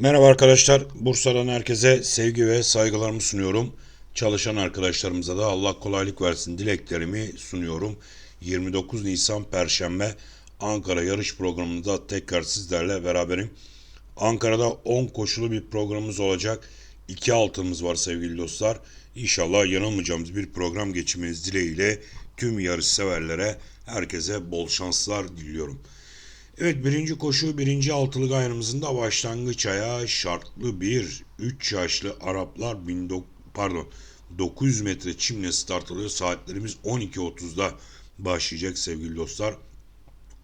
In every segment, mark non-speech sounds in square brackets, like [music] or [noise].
Merhaba arkadaşlar. Bursa'dan herkese sevgi ve saygılarımı sunuyorum. Çalışan arkadaşlarımıza da Allah kolaylık versin dileklerimi sunuyorum. 29 Nisan Perşembe Ankara yarış programında tekrar sizlerle beraberim. Ankara'da 10 koşulu bir programımız olacak. 2 altımız var sevgili dostlar. İnşallah yanılmayacağımız bir program geçirmeniz dileğiyle tüm yarış severlere herkese bol şanslar diliyorum. Evet birinci koşu birinci altılı gayrımızın da başlangıç ayağı şartlı bir 3 yaşlı Araplar 19 pardon 900 metre çimle start alıyor. Saatlerimiz 12.30'da başlayacak sevgili dostlar.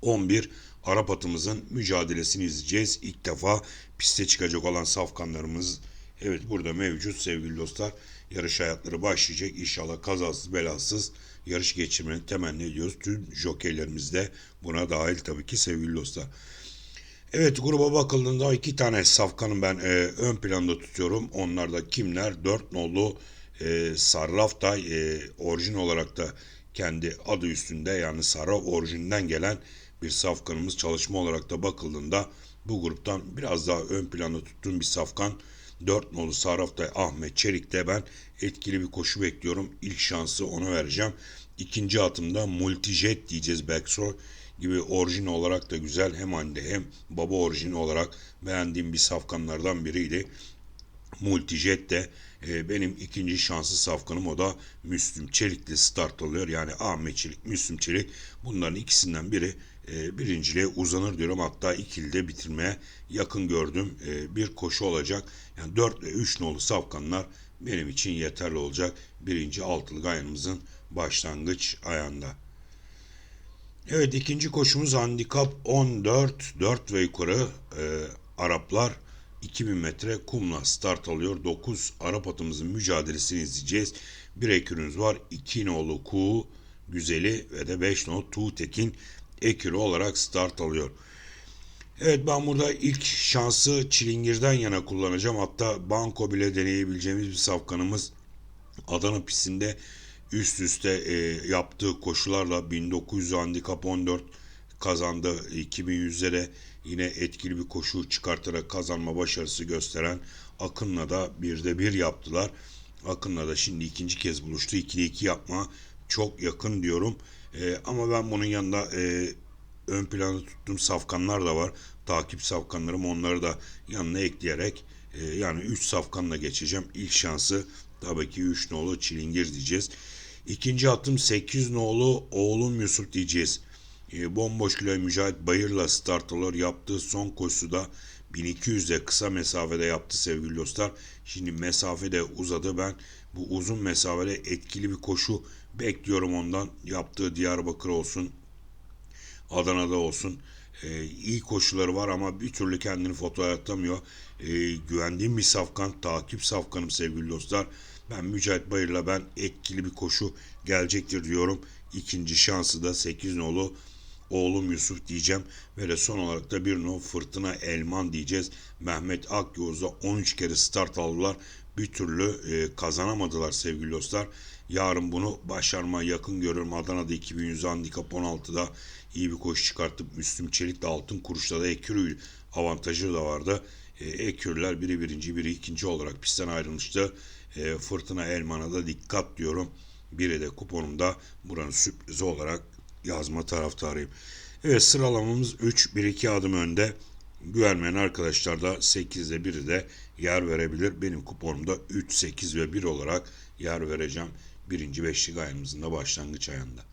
11 Arap atımızın mücadelesini izleyeceğiz. İlk defa piste çıkacak olan safkanlarımız evet burada mevcut sevgili dostlar. Yarış hayatları başlayacak. İnşallah kazasız belasız yarış geçirmeni temenni ediyoruz. Tüm jokeylerimiz de buna dahil tabii ki sevgili dostlar. Evet gruba bakıldığında iki tane safkanı ben e, ön planda tutuyorum. Onlar da kimler? Dört nolu e, Sarraftay e, orijin olarak da kendi adı üstünde yani Sarraf orijinden gelen bir safkanımız çalışma olarak da bakıldığında bu gruptan biraz daha ön planda tuttuğum bir safkan 4 nolu Sarraftay Ahmet Çelik'te ben etkili bir koşu bekliyorum. İlk şansı ona vereceğim. İkinci atımda Multijet diyeceğiz Backthrow gibi orijin olarak da güzel. Hem anne hem baba orijini olarak beğendiğim bir safkanlardan biriydi. Multijet de e, benim ikinci şanslı safkanım o da Müslüm Çelik'le start alıyor. Yani Ahmet Çelik, Müslüm Çelik bunların ikisinden biri e, birinciliğe uzanır diyorum. Hatta ikilide bitirmeye yakın gördüğüm e, bir koşu olacak. Yani 4 ve 3 nolu safkanlar benim için yeterli olacak. Birinci altılı gayanımızın başlangıç ayağında. Evet ikinci koşumuz handikap 14 4 ve yukarı e, Araplar 2000 metre kumla start alıyor. 9 Arap atımızın mücadelesini izleyeceğiz. Bir ekürümüz var. 2 nolu Ku Güzeli ve de 5 nolu Tuğtekin ekürü olarak start alıyor. Evet ben burada ilk şansı Çilingir'den yana kullanacağım. Hatta banko bile deneyebileceğimiz bir safkanımız Adana pistinde üst üste e, yaptığı koşularla 1900 handikap 14 kazandı. 2100'lere yine etkili bir koşu çıkartarak kazanma başarısı gösteren Akın'la da bir de bir yaptılar. Akın'la da şimdi ikinci kez buluştu. 2'de 2 yapma çok yakın diyorum. E, ama ben bunun yanında e, ön planda tuttuğum safkanlar da var. Takip safkanlarım onları da yanına ekleyerek e, yani 3 safkanla geçeceğim. İlk şansı tabii ki 3 nolu çilingir diyeceğiz. İkinci attım 8 nolu oğlum Yusuf diyeceğiz. E, bomboş kilo Mücahit Bayır'la start alır. Yaptığı son koşusu da 1200'de kısa mesafede yaptı sevgili dostlar. Şimdi mesafede uzadı. Ben bu uzun mesafede etkili bir koşu bekliyorum ondan. Yaptığı Diyarbakır olsun, Adana'da olsun. E, iyi koşuları var ama bir türlü kendini fotoğraflamıyor. E, güvendiğim bir safkan, takip safkanım sevgili dostlar. Ben Mücahit Bayır'la ben etkili bir koşu gelecektir diyorum. İkinci şansı da 8 nolu oğlum Yusuf diyeceğim. Ve de son olarak da bir no Fırtına Elman diyeceğiz. Mehmet Akyoz'da 13 kere start aldılar. Bir türlü e, kazanamadılar sevgili dostlar. Yarın bunu başarma yakın görüyorum. Adana'da 2100 handikap 16'da iyi bir koşu çıkartıp Müslüm Çelik de altın kuruşta da Ekürü avantajı da vardı. E, Ekürler biri birinci biri ikinci olarak pistten ayrılmıştı. E, Fırtına Elman'a da dikkat diyorum. Biri de kuponumda buranın sürprizi olarak yazma taraftarıyım. Evet sıralamamız 3 1-2 adım önde. Güvenmeyen arkadaşlar da 8'de 1'i de yer verebilir. Benim kuponumda 3, 8 ve 1 olarak yer vereceğim. Birinci beşlik ayımızın da başlangıç ayında.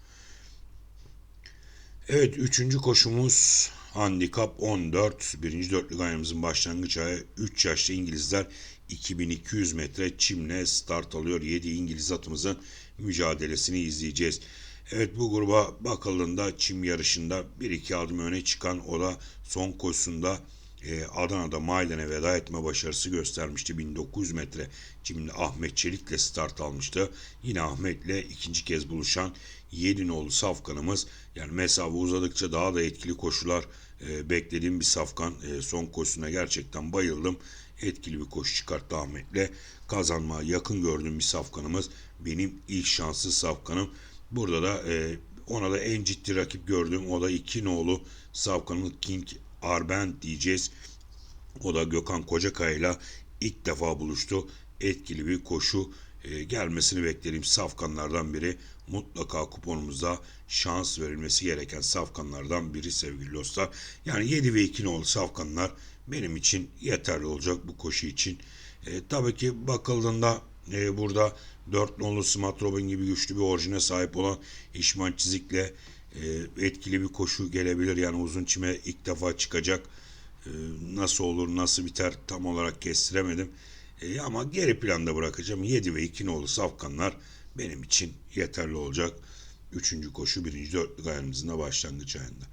Evet üçüncü koşumuz handikap 14. Birinci dörtlük ayımızın başlangıç ayı 3 yaşlı İngilizler 2200 metre çimle start alıyor. 7 İngiliz atımızın mücadelesini izleyeceğiz. Evet bu gruba bakıldığında çim yarışında 1-2 adım öne çıkan o da son koşusunda e, Adana'da Mailen'e veda etme başarısı göstermişti. 1900 metre çimde Ahmet Çelik'le start almıştı. Yine Ahmet'le ikinci kez buluşan Yedinoğlu Safkan'ımız yani mesafe uzadıkça daha da etkili koşular e, beklediğim bir Safkan. E, son koşusuna gerçekten bayıldım. Etkili bir koşu çıkarttı Ahmet'le. Kazanmaya yakın gördüğüm bir Safkan'ımız. Benim ilk şanslı Safkan'ım. Burada da e, ona da en ciddi rakip gördüğüm o da iki nolu Safkan'ın King Arbent diyeceğiz. O da Gökhan Kocakaya ile ilk defa buluştu. Etkili bir koşu e, gelmesini beklediğim safkanlardan biri. Mutlaka kuponumuzda şans verilmesi gereken safkanlardan biri sevgili dostlar. Yani 7 ve 2 nolu safkanlar benim için yeterli olacak bu koşu için. E, tabii ki bakıldığında e, burada 4 nolu Smart Robin gibi güçlü bir orijine sahip olan İşman Çizik'le e, etkili bir koşu gelebilir. Yani uzun çime ilk defa çıkacak. E, nasıl olur, nasıl biter tam olarak kestiremedim. E, ama geri planda bırakacağım. 7 ve 2 nolu safkanlar benim için yeterli olacak. Üçüncü koşu birinci dörtlük ayağımızın da başlangıç ayında.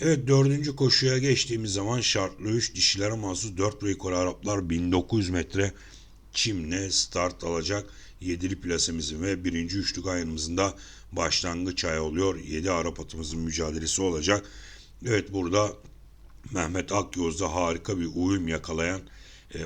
Evet dördüncü koşuya geçtiğimiz zaman şartlı 3 dişilere mahsus 4 rekor Araplar 1900 metre çimle start alacak. Yedili plasemizin ve birinci üçlük ayağımızın da başlangıç ayı oluyor. 7 Arap atımızın mücadelesi olacak. Evet burada Mehmet Akyoz'da harika bir uyum yakalayan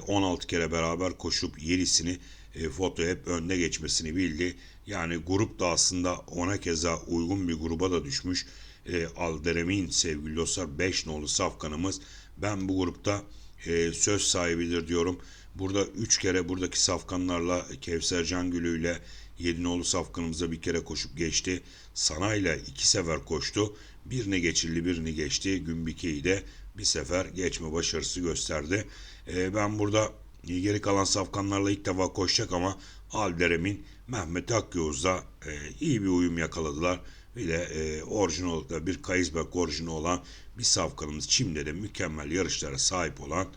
16 kere beraber koşup 7'sini e, foto hep önde geçmesini bildi. Yani grup da aslında ona keza uygun bir gruba da düşmüş. E, Alderemin sevgili dostlar 5 nolu safkanımız. Ben bu grupta e, söz sahibidir diyorum. Burada 3 kere buradaki safkanlarla Kevser Cangülü ile 7 nolu safkanımıza bir kere koşup geçti. Sana ile iki sefer koştu. Birine geçildi birini geçti. Gümbike'yi de bir sefer geçme başarısı gösterdi. E, ben burada geri kalan safkanlarla ilk defa koşacak ama Alderem'in Mehmet Akyoz'da e, iyi bir uyum yakaladılar. Bir de e, orijinal bir Kayısberg orijinal olan bir safkanımız Çim'de de mükemmel yarışlara sahip olan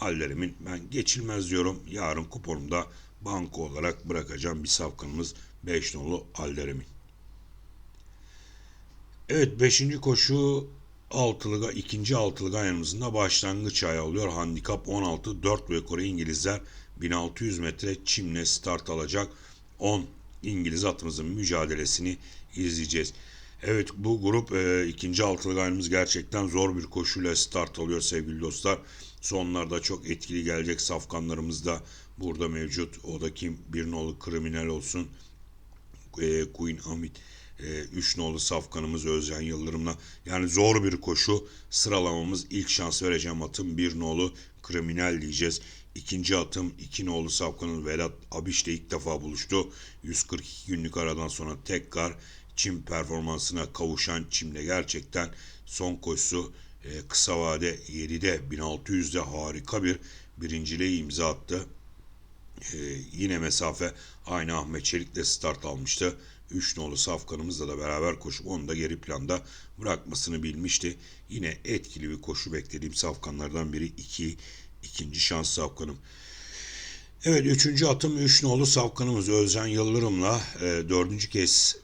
Alderem'in ben geçilmez diyorum. Yarın kuponumda banko olarak bırakacağım bir safkanımız 5 nolu Alderem'in. Evet 5. koşu altılıga ikinci altılıga yanımızın da başlangıç ayı oluyor. Handikap 16 4 rekoru İngilizler 1600 metre çimle start alacak. 10 İngiliz atımızın mücadelesini izleyeceğiz. Evet bu grup e, ikinci altılık ayımız gerçekten zor bir koşuyla start alıyor sevgili dostlar. Sonlarda çok etkili gelecek safkanlarımız da burada mevcut. O da kim? Bir nolu kriminal olsun. E, Queen Amit e, üç nolu safkanımız Özcan Yıldırım'la. Yani zor bir koşu. Sıralamamız ilk şans vereceğim atım bir nolu kriminal diyeceğiz. İkinci atım iki nolu safkanın Vedat Abiş'le ilk defa buluştu. 142 günlük aradan sonra tekrar Çim performansına kavuşan Çim'de gerçekten son koşusu e, kısa vade 7'de 1600'de harika bir birinciliğe imza attı. E, yine mesafe aynı Ahmet Çelik'le start almıştı. 3 nolu safkanımızla da beraber koşup onu da geri planda bırakmasını bilmişti. Yine etkili bir koşu beklediğim safkanlardan biri 2 ikinci şans safkanım. Evet üçüncü atım 3 nolu safkanımız Özcan Yıldırım'la e, dördüncü kez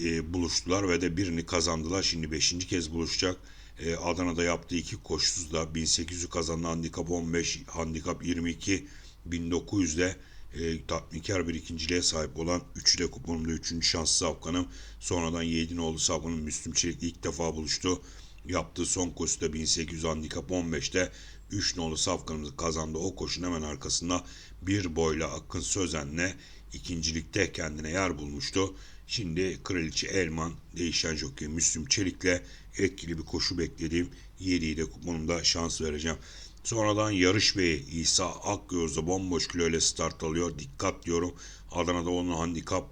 e, buluştular ve de birini kazandılar. Şimdi beşinci kez buluşacak. E, Adana'da yaptığı iki koşusuzda 1800'ü kazandı. Handikap 15, handikap 22, 1900'de e, tatminkar bir ikinciliğe sahip olan 3'ü de kuponumda 3. şanslı Afgan'ım. Sonradan Yeğdinoğlu Safkan'ın Müslüm Çelik ilk defa buluştu. Yaptığı son koşuda 1800 handikap 15'te 3 nolu Safkan'ımız kazandı. O koşun hemen arkasında bir boyla Akın Sözen'le ikincilikte kendine yer bulmuştu. Şimdi Kraliçe Elman, değişen jockey Müslüm Çelik'le etkili bir koşu beklediğim 7'yi de kuponumda şans vereceğim. Sonradan Yarış Bey İsa Akgöz'de bomboş kilo ile start alıyor. Dikkat diyorum. Adana'da onun handikap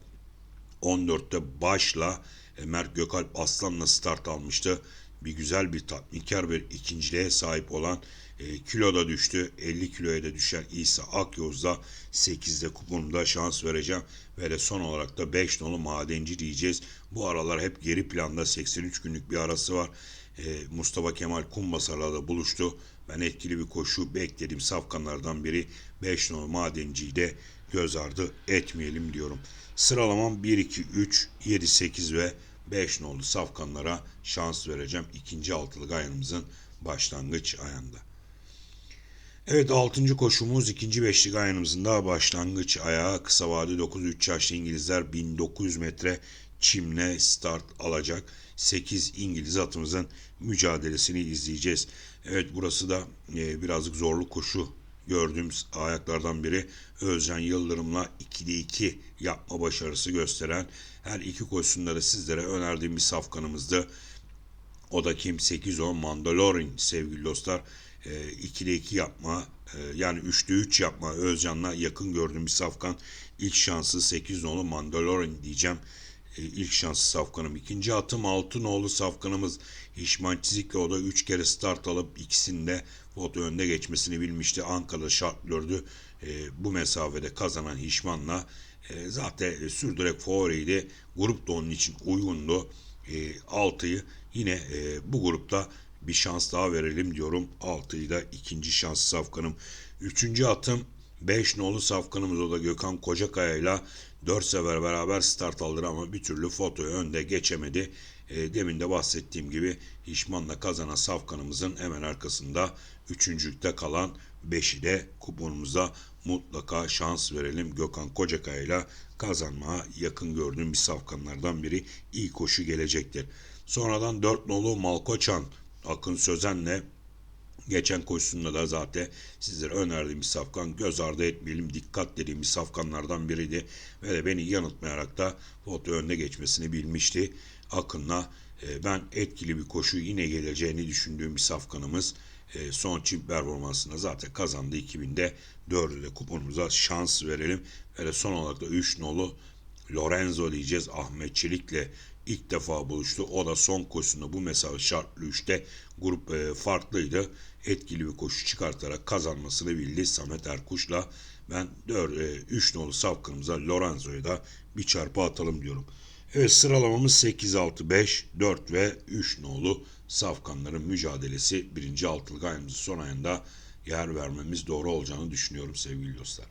14'te başla e, Mert Gökalp Aslan'la start almıştı. Bir güzel bir tatminkar bir ikinciliğe sahip olan e, kiloda düştü. 50 kiloya da düşen İsa Akyoz'da 8'de kuponumda şans vereceğim. Ve de son olarak da 5 nolu madenci diyeceğiz. Bu aralar hep geri planda 83 günlük bir arası var. E, Mustafa Kemal Kumbasar'la da buluştu. Ben etkili bir koşu beklediğim safkanlardan biri 5 nolu madenciyi de göz ardı etmeyelim diyorum. Sıralamam 1, 2, 3, 7, 8 ve 5 nolu safkanlara şans vereceğim. ikinci altılık ayağımızın başlangıç ayağında. Evet 6. koşumuz ikinci beşlik ayağımızın da başlangıç ayağı kısa vade 9-3 yaşlı İngilizler 1900 metre çimle start alacak. 8 İngiliz atımızın mücadelesini izleyeceğiz. Evet burası da e, birazcık zorlu koşu gördüğümüz ayaklardan biri Özcan Yıldırım'la 2'de 2 yapma başarısı gösteren her iki koşusunda da sizlere önerdiğim bir safkanımızdı. O da kim? 8-10 Mandalorian sevgili dostlar. E, 2'de 2 yapma yani 3'te 3 yapma Özcan'la yakın gördüğüm bir safkan. İlk şansı 8-10'lu Mandalorian diyeceğim. E, ilk şansı safkanım. İkinci atım Altınoğlu safkanımız. Hişman Çizik'le o da 3 kere start alıp ikisinde foto önde geçmesini bilmişti. Ankara'da şartlördü. E, bu mesafede kazanan Hişman'la e, zaten sürdürek favoriydi. Grup da onun için uygundu. E, 6'yı yine e, bu grupta bir şans daha verelim diyorum. 6'yı da ikinci şans safkanım. Üçüncü atım 5 nolu safkanımız o da Gökhan Kocakaya ile 4 sefer beraber start aldı ama bir türlü fotoyu önde geçemedi. E, demin de bahsettiğim gibi Hişman'la kazanan safkanımızın hemen arkasında üçüncülükte kalan 5'i de kuponumuza mutlaka şans verelim. Gökhan Kocakaya ile kazanmaya yakın gördüğüm bir safkanlardan biri iyi koşu gelecektir. Sonradan 4 nolu Malkoçan Akın Sözen'le Geçen koşusunda da zaten sizlere önerdiğim bir safkan göz ardı etmeyelim dikkat dediğim bir safkanlardan biriydi. Ve de beni yanıltmayarak da foto önüne geçmesini bilmişti. Akın'la e, ben etkili bir koşu yine geleceğini düşündüğüm bir safkanımız. E, son çift performansında zaten kazandı 2000'de 4'ü de kuponumuza şans verelim. Ve de son olarak da 3 nolu Lorenzo diyeceğiz Ahmet Çelik'le ilk defa buluştu. O da son koşusunda bu mesafe şartlı 3'te grup e, farklıydı. Etkili bir koşu çıkartarak kazanmasını bildi Samet Erkuş'la. Ben 4, e, 3 nolu safkanımıza Lorenzo'ya da bir çarpı atalım diyorum. Evet sıralamamız 8, 6, 5, 4 ve 3 nolu safkanların mücadelesi birinci altılık ayımızın son ayında yer vermemiz doğru olacağını düşünüyorum sevgili dostlar.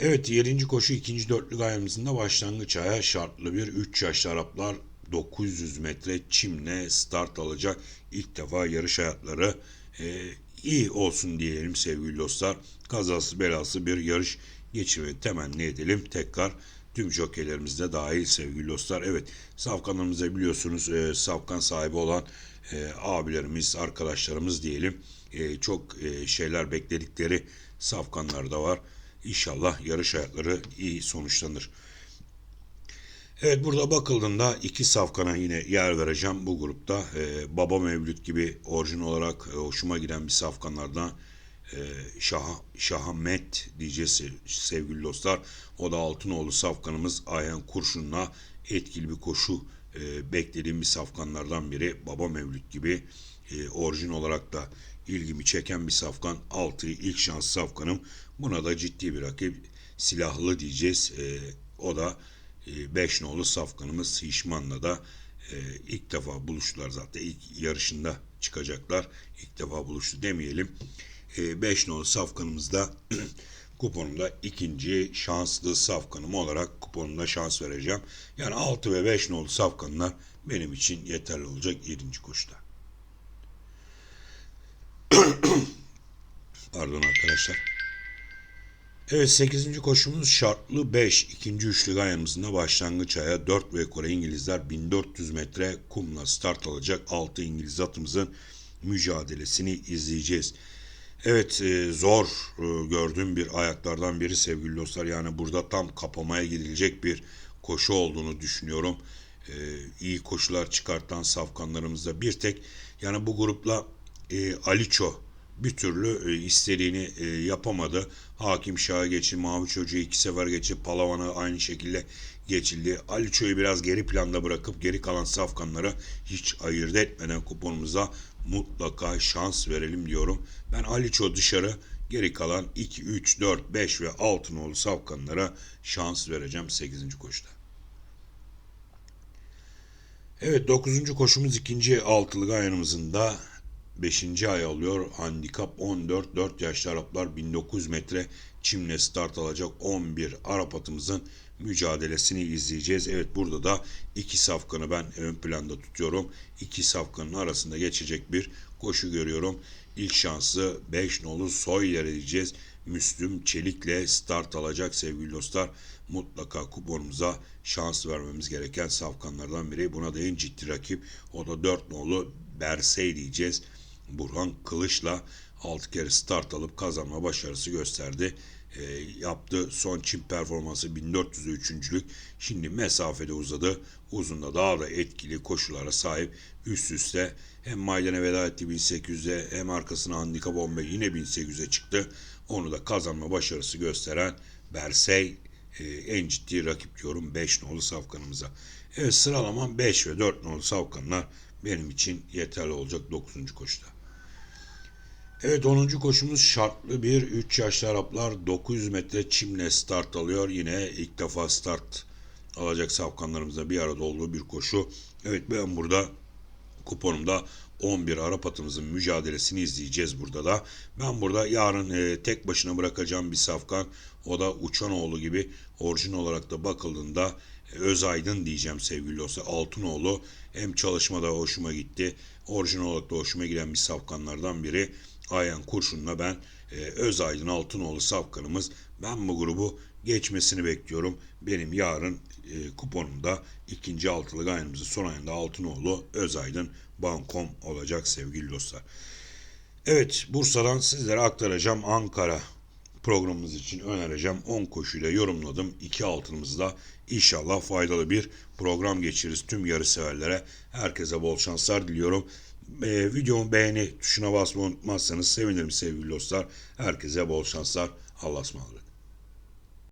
Evet 7. koşu 2. dörtlük ayağımızın da başlangıç aya şartlı bir 3 yaşlı Araplar 900 metre çimle start alacak. İlk defa yarış hayatları e, iyi olsun diyelim sevgili dostlar. Kazası belası bir yarış geçirmeyi temenni edelim. Tekrar tüm jokeylerimiz de dahil sevgili dostlar. Evet safkanlarımızda biliyorsunuz e, safkan sahibi olan e, abilerimiz, arkadaşlarımız diyelim. E, çok e, şeyler bekledikleri safkanlar da var. İnşallah yarış hayatları iyi sonuçlanır. Evet burada bakıldığında iki safkana yine yer vereceğim bu grupta. Ee, Baba Mevlüt gibi orijin olarak e, hoşuma giden bir safkanlardan e, Şah, Şahamet diyeceğiz sevgili dostlar. O da Altınoğlu safkanımız Ayhan Kurşun'la etkili bir koşu e, beklediğim bir safkanlardan biri. Baba Mevlüt gibi e, orijin olarak da ilgimi çeken bir safkan. Altı ilk şans safkanım. Buna da ciddi bir rakip silahlı diyeceğiz. E, o da 5 e, nolu safkanımız Hişman'la da e, ilk defa buluştular zaten. ilk yarışında çıkacaklar. İlk defa buluştu demeyelim. 5 e, nolu safkanımızda [clears throat] kuponumda ikinci şanslı safkanım olarak kuponumda şans vereceğim. Yani 6 ve 5 nolu safkanlar benim için yeterli olacak 7. koşuda. [clears throat] Pardon arkadaşlar. Evet 8. koşumuz şartlı 5. ikinci üçlü ayağımızda başlangıç aya 4 ve Kore İngilizler 1400 metre kumla start alacak 6 İngiliz atımızın mücadelesini izleyeceğiz. Evet e, zor e, gördüğüm bir ayaklardan biri sevgili dostlar. Yani burada tam kapamaya gidilecek bir koşu olduğunu düşünüyorum. E, iyi koşular çıkartan safkanlarımızda bir tek yani bu grupla e, Aliço bir türlü e, istediğini yapamadı. Hakim Şah'a geçti, Mavi Çocuğu iki sefer geçti, Palavan'a aynı şekilde geçildi. Aliço'yu biraz geri planda bırakıp geri kalan safkanlara hiç ayırt etmeden kuponumuza mutlaka şans verelim diyorum. Ben Aliço dışarı geri kalan 2, 3, 4, 5 ve 6 nolu safkanlara şans vereceğim 8. koşuda. Evet 9. koşumuz ikinci altılı ayağımızın da 5. ay alıyor. Handikap 14. 4 yaşlı Araplar 1900 metre çimle start alacak 11 Arap atımızın mücadelesini izleyeceğiz. Evet burada da iki safkanı ben ön planda tutuyorum. İki safkanın arasında geçecek bir koşu görüyorum. İlk şansı 5 nolu soy yer edeceğiz. Müslüm Çelik'le start alacak sevgili dostlar. Mutlaka kuponumuza şans vermemiz gereken safkanlardan biri. Buna da en ciddi rakip. O da 4 nolu Bersey diyeceğiz. Burhan Kılıç'la 6 kere start alıp kazanma başarısı gösterdi. e, yaptı. Son çim performansı 1400'e üçüncülük. Şimdi mesafede uzadı. Uzunda daha da etkili koşulara sahip. Üst üste hem Maydan'a veda etti 1800'e hem arkasına handikap 15 yine 1800'e çıktı. Onu da kazanma başarısı gösteren Bersey e, en ciddi rakip diyorum 5 nolu safkanımıza. Evet sıralamam 5 ve 4 nolu safkanlar benim için yeterli olacak 9. koşuda. Evet 10. koşumuz şartlı bir 3 yaşlı Araplar 900 metre çimle start alıyor. Yine ilk defa start alacak safkanlarımızla bir arada olduğu bir koşu. Evet ben burada kuponumda 11 Arap atımızın mücadelesini izleyeceğiz burada da. Ben burada yarın e, tek başına bırakacağım bir safkan. O da Uçanoğlu gibi orijinal olarak da bakıldığında e, Özaydın diyeceğim sevgili dostlar. Altınoğlu hem çalışmada hoşuma gitti. Orijinal olarak da hoşuma giden bir safkanlardan biri. Ayhan Kurşun'la ben e, Özaydın Altınoğlu safkanımız. Ben bu grubu geçmesini bekliyorum. Benim yarın e, kuponumda ikinci altılık ayımızın son ayında Altınoğlu, Özaydın, Bankom olacak sevgili dostlar. Evet Bursa'dan sizlere aktaracağım Ankara programımız için önereceğim 10 koşuyla yorumladım. 2 altınımızda inşallah faydalı bir program geçiririz tüm yarı severlere. Herkese bol şanslar diliyorum. Ee, videomu beğeni tuşuna basmayı unutmazsanız sevinirim sevgili dostlar. Herkese bol şanslar. Allah'a ısmarladık.